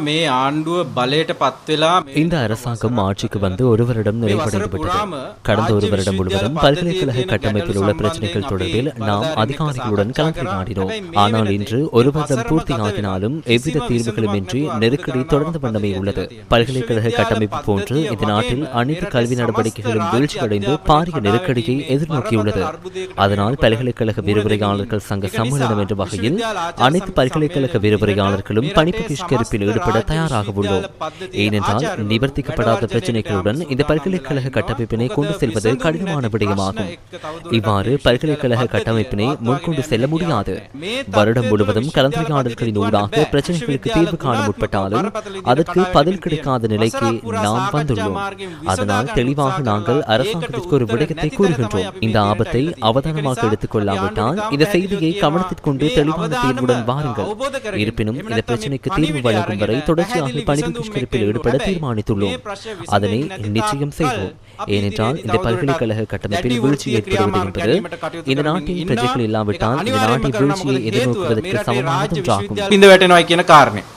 මේ ආණ්ඩුව බලයට පත්වෙලා இந்த அரசாங்கம் ஆட்சிக்கு வந்து ஒரு வருடம் நிறைவடைந்து விட்டது கடந்த ஒரு வருடம் முழுவதும் பல்கலைக்கழக கட்டமைப்பில் உள்ள பிரச்சனைகள் தொடர்பில் நாம் அதிகாரிகளுடன் கலந்துரையாடினோம் ஆனால் இன்று ஒரு வருடம் பூர்த்தியாகினாலும் எவ்வித தீர்வுகளுமின்றி நெருக்கடி தொடர்ந்து வண்ணமே உள்ளது பல்கலைக்கழக கட்டமைப்பு போன்று இந்த நாட்டில் அனைத்து கல்வி நடவடிக்கைகளும் வீழ்ச்சியடைந்து பாரிய நெருக்கடியை எதிர்நோக்கியுள்ளது அதனால் பல்கலைக்கழக விரிவுரையாளர்கள் சங்க சம்மேளனம் என்ற வகையில் அனைத்து பல்கலைக்கழக விரிவுரையாளர்களும் பணி பகிஷ்கரிப்பில் ஈடுபட தயாராக உள்ளோம் ஏனென்றால் நிவர்த்திக்கப்படாத பிரச்சனைகளுடன் இந்த பல்கலைக்கழக கட்டமைப்பினை கொண்டு செல்வது கடினமான விடயமாகும். இவ்வாறு பல்கலைக்கழக கட்டமைப்பினை முன்கொண்டு செல்ல முடியாது. வருடம் முழுவதும் கலந்துரையாடல்களின் ஊடாக பிரச்சனைகளுக்கு தீர்வு காண முற்பட்டாலும் அதற்கு பதில் கிடைக்காத நிலைக்கு நாம் வந்துள்ளோம். அதனால் தெளிவாக நாங்கள் அரசாங்கத்திற்கு ஒரு விடயத்தை கூறுகின்றோம். இந்த ஆபத்தை அவதானமாக எடுத்துக் கொள்ளாவிட்டால் இந்த செய்தியை கவனத்திற்கொண்டு தெளிவான தீர்வுடன் வாருங்கள். இருப்பினும் இந்த பிரச்சனைக்கு தீர்வு வழங்கும் வரை தொடர்ச்சியாக பணிபுரிப்பில் ஈடுபட தீர்மானித்துள்ளோம். அதனை நிச்சயம் செய்வோம். ஏனென்றால் இந்த பல்கலைக்கழக கட்டமைப்பில் வீழ்ச்சி ஏற்படுவது என்பது இந்த நாட்டின் பிரஜைகள் இல்லாவிட்டால் இந்த நாட்டின் வீழ்ச்சியை எதிர்நோக்குவதற்கு சமமானதும் இந்த வேட்டை நோய்க்கான காரணம்?